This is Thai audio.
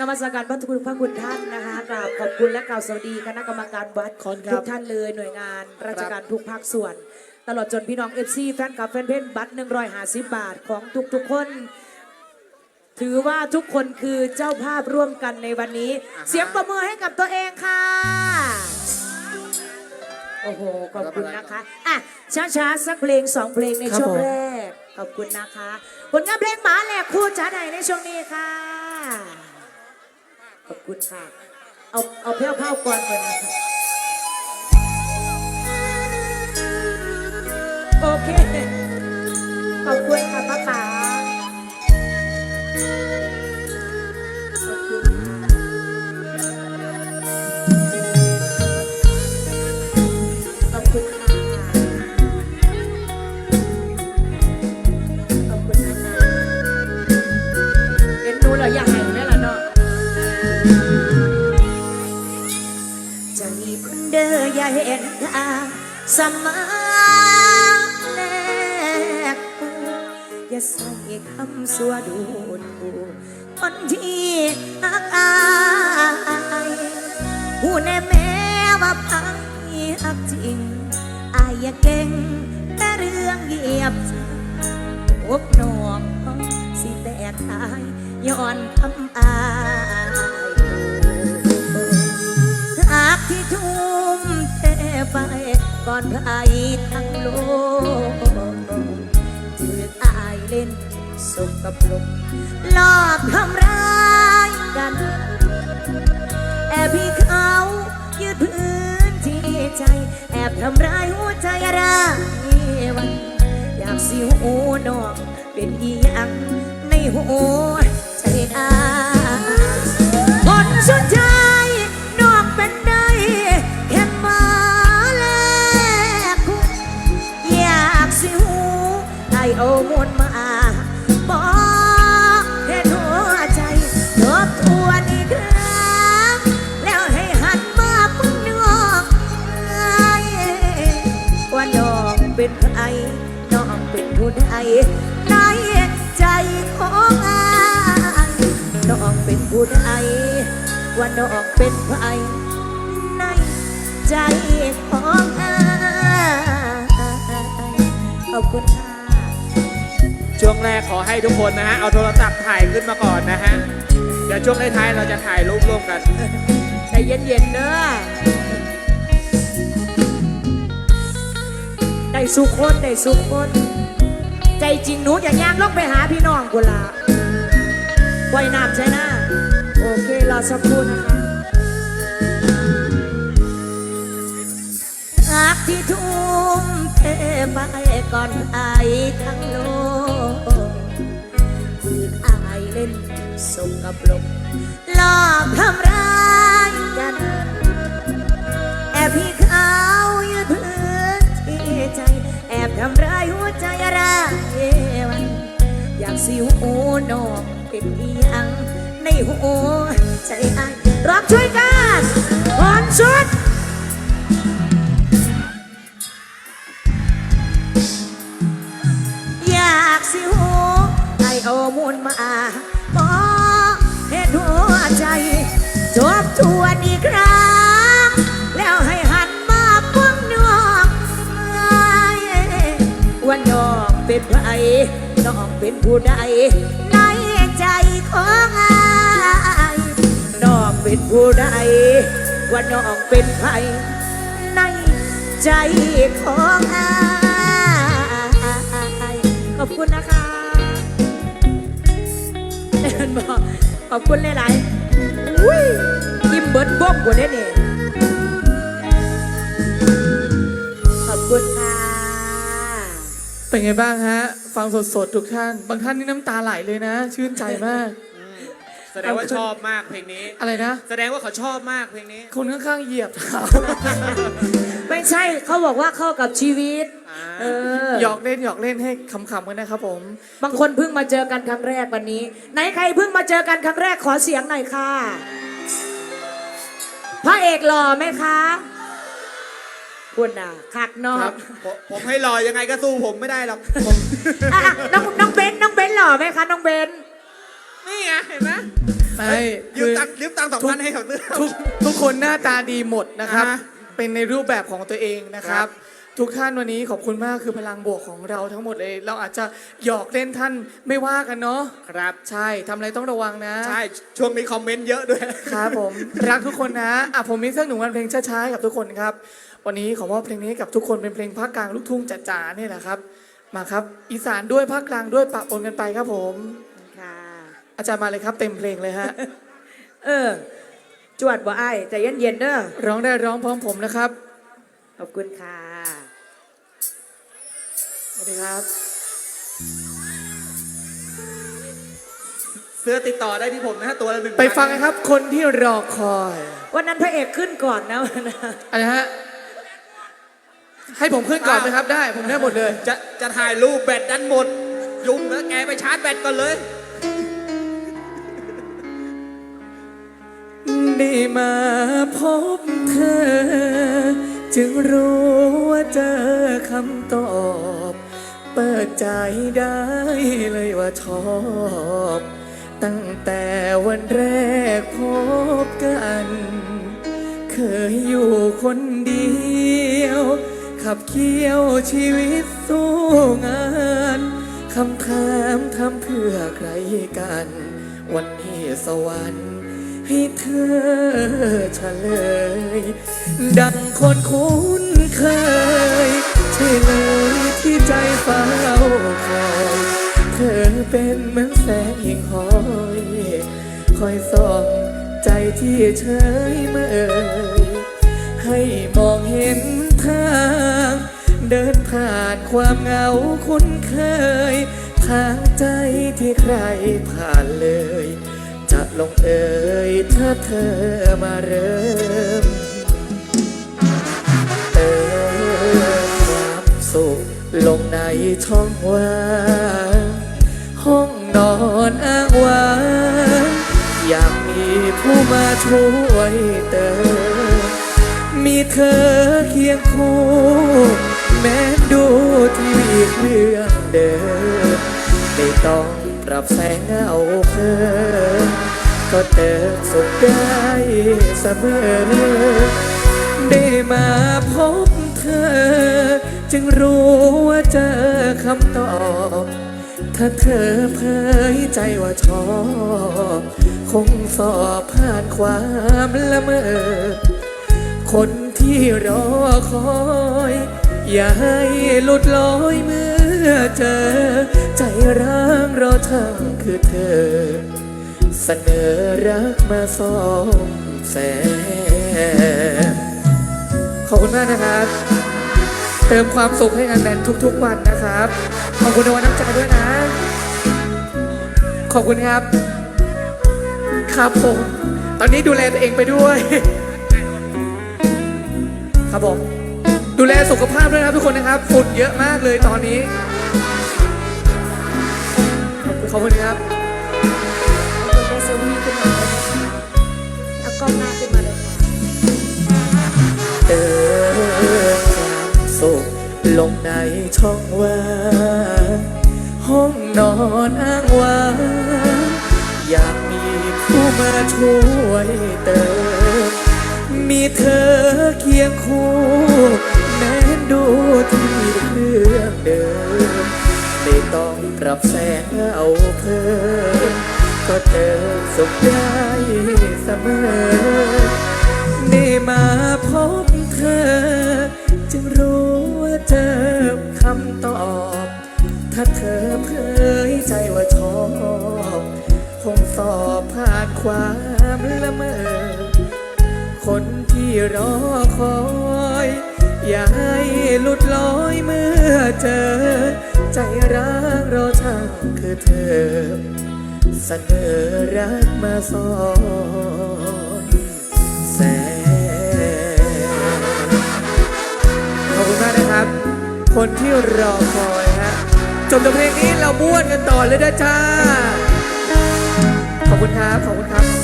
นมัสการพระคุณพระคุณท่านนะคะกราบขอบคุณและกล่าวสวัสดีคณะกรรมการวัดขอบคุณครับ ทุกท่านเลยหน่วยงานราชการทุกภาคส่วน ตลอดจนพี่น้องเอฟซีแฟนคลับแฟนเพจบัตร150 บาทของทุกๆคน ถือว่าทุกคนคือเจ้าภาพร่วมกันในวันนี้ เสียงประมือให้กับตัวเองค่ะ โอ้โห ขอบคุณนะคะอะช้าๆ สักเพลงสองเพลงในครับช่วงผมแรก ขอบคุณนะคะ ผลงานเพลงหมาแหลกคู่จ้าไหนในช่วงนี้ค่ะ ขอบคุณค่ะ เอาเอาเพี้ยวเผาก่อนเลยนะคะโอเค ขอบคุณค่ะป้าป๋า เด้ออย่าเห็นตาสมาแลกอย่าใส่คำสัวดูดกูคนที่อักอายหูแน่แม้ว่าพังอักจริงอายอย่าเก่งแต่เรื่องเหยียบอบหนวกสิแตกตายย้อนคำอาย อนใครทั้งโลกถืออายเล่นสกกับลกลอบทำร้ายกันแอบพี่เขายึดพื้นที่ใจ แอบทำร้ายหัวใจรายวันอยากสิหูนอกเป็นอีหยังในหัวใจอายผลสุดท้าย เอามนมาบอกแค่หัวใจทบทวนอีกครั้งแล้วให้หันมาพึ่งนอกว่าน้องเป็นใครน้องเป็นผู้ใดในใจของอายน้องเป็นผู้ใดว่าน้องเป็นใครในใจของอายขอบคุณค่ะ ช่วงแรกขอให้ทุกคนนะฮะ เอาโทรศัพท์ถ่ายขึ้นมาก่อนนะฮะ เดี๋ยวช่วงท้ายๆเราจะถ่ายรูปร่วมกัน ใจเย็นๆเด้อได้สุขคนได้สุขคน ใจจริงหนูอย่าย่างลงไปหาพี่น้องกุลาไว้น้ำใช่นะโอเครอสักครู่นะคะหากที่ทุ่มเทไปก่อนไอทั้งโลก ฝืนอายเล่นสมกับลมหลอกทำร้ายกัน แอบพี่เขายืดพื้นที่ใจ แอบทำร้ายหัวใจรายวัน อยากสิหูนอกเป็นอีหยังในหัวใจอายรับช่วยกันบอนชุด สิหูให้เอามูลมาบอเหตุหัวใจ จบทวนอีกครั้ง แล้วให้หันมาพึ่งนอกว่าน้องเป็นใครน้องเป็นผู้ใดในใจของไอายน้องเป็นผู้ใดว่าน้องเป็นใครในใจของอ ขอบคุณนะคะเดินบอกขอบคุณหลายๆอุ้ยยิ้มเบิดบ้องกว่านี้เนี่ยขอบคุณค่ะ เป็นไงบ้างฮะ ฟังสดๆทุกท่าน บางท่านนี่น้ำตาไหลเลยนะ ชื่นใจมาก แสดงว่าชอบมากเพลงนี้ อะไรนะ แสดงว่าเขาชอบมากเพลงนี้ คนข้างๆเหยียบเท้า ไม่ใช่เขาบอกว่าเข้ากับชีวิตอ่า เออหยอกเล่นหยอกเล่นให้ขำๆกันนะครับผม บางคนเพิ่งมาเจอกันครั้งแรกวันนี้ ไหนใครเพิ่งมาเจอกันครั้งแรกขอเสียงหน่อยค่ะ พระเอกหล่อไหมคะคุณน่ะคักเนอครักบผมผมให้รอยังไงก็สู้ผมไม่ได้หรอกผมอะน้องน้องเบนน้องเบนหล่อไหมคะน้องเบนนี่ไงเห็นไหมไม่ยืมตังค์ยืมตังค์สองพันให้เขาซื้อทุกทุกคนหน้าตาดีหมดนะครับ อ่าฮะเป็นในรูปแบบของตัวเองนะคครัรับบ ทุกท่านวันนี้ขอบคุณมากคือพลังบวกของเราทั้งหมดเลย เราอาจจะหยอกเล่นท่านไม่ว่ากันเนาะครับ ใช่ทำอะไรต้องระวังนะใช่ ช่วงนี้คอมเมนต์เยอะด้วย ครับผมรักทุกคนนะอะผมมีสักหนึ่งวันเพลงช้าๆให้กับทุกคนครับ วันนี้ขอมอบเพลงนี้ให้กับทุกคนเป็นเพลงภาคกลางลูกทุ่งจ๋าๆเนี่ยแหละครับ มาครับ อีสานด้วยภาคกลางด้วยปะปนกันไปครับผม ค่ะ อาจารย์มาเลยครับ เต็มเพลงเลยฮะ เออ จวดบ่ไอ้ายใจเย็นๆเด้อร้องได้ร้องพร้อมผมนะครับ ขอบคุณค่ะส วัสดีครับ เสื้อติดต่อได้ที่ผมนะฮะตัวละหนึ่งไปฟังกันครับคนที่รอคอยวันนั้นพระเอกขึ้นก่อนนะวันนั้นอะไรฮะให้ผมขึ้นก่อนไหมครับ ได้ผมได้หมดเลย จะจะถ่ายรูปแบตดันหมด ยุ่งแล้วแกไปชาร์จแบตก่อนเลย ได้มาพบเธอ จึงรู้ว่าเจอคำตอบเปิดใจได้เลยว่าชอบ ตั้งแต่วันแรกพบกัน เคยอยู่คนเดียว ขับเคี่ยวชีวิตสู้งานคำถามทำเพื่อใครกัน วันนี้สวรรค์ให้เธอเฉลย ดังคนคุ้นเคย ช่เลยที่ใจเฝ้าคอยเธอเป็นเหมือนแสงหิ่งห้อยคอยส่องใจที่เฉยเมยให้มองเห็นทาง เดินผ่านความเหงาคุ้นเคยทางใจที่ใครผ่านเลย จะลงเอยถ้าเธอมาเริ่ ลงในช่องว่างห้องนอนอ้างว้างอยากมีผู้มาช่วยเติมมีเธอเคียงคู่ แม้ดูทีวีเครื่องเดิมไม่ต้องปรับแสงเงาเพิ่มก็เติมสุขได้เสมอได้มาพบเธอ จึงรู้ว่าเจอคำตอบ ถ้าเธอเผยใจว่าชอบ คงสอบผ่านความละเมอ คนที่รอคอย อย่าให้หลุดลอยเมื่อเจอ ใจร้างรอทางคือเธอ เสนอรักมาสองแสนขอบคุณมากนะครับ เติมความสุขให้กันแดนทุกๆวันนะครับ ขอบคุณในวันน้ำใจด้วยนะ ขอบคุณครับ ครับผม ตอนนี้ดูแลตัวเองไปด้วย ครับผม ดูแลสุขภาพด้วยนะครับทุกคนนะครับ ฝุ่นเยอะมากเลยตอนนี้ ขอบคุณครับ เอาคนได้เซลฟี่ขึ้นมาเลยเอากล้องหน้าขึ้น ลงในช่องว่างห้องนอนอ้างว้างอยากมีผู้มาช่วยเติม มีเธอเคียงคู่แม้ดูที่เรื่องเดิม ไม่ต้องปรับแสงเอาเพิ่ม ก็เติมสุขได้เสมอได้มาพบ เจอคำตอบ ถ้าเธอเผยใจว่าชอบ คงสอบผ่านความละเมอ คนที่รอคอย อย่าให้หลุดลอยเมื่อเจอ ใจรักรอช่างคือเธอ เสนอรักมาสอนแสนขอบคุณมากนะครับ คนที่รอคอยฮะจบจากเพลงนี้เราบ้วนกันต่อเลยนะจ้า ขอบคุณครับ ขอบคุณครับ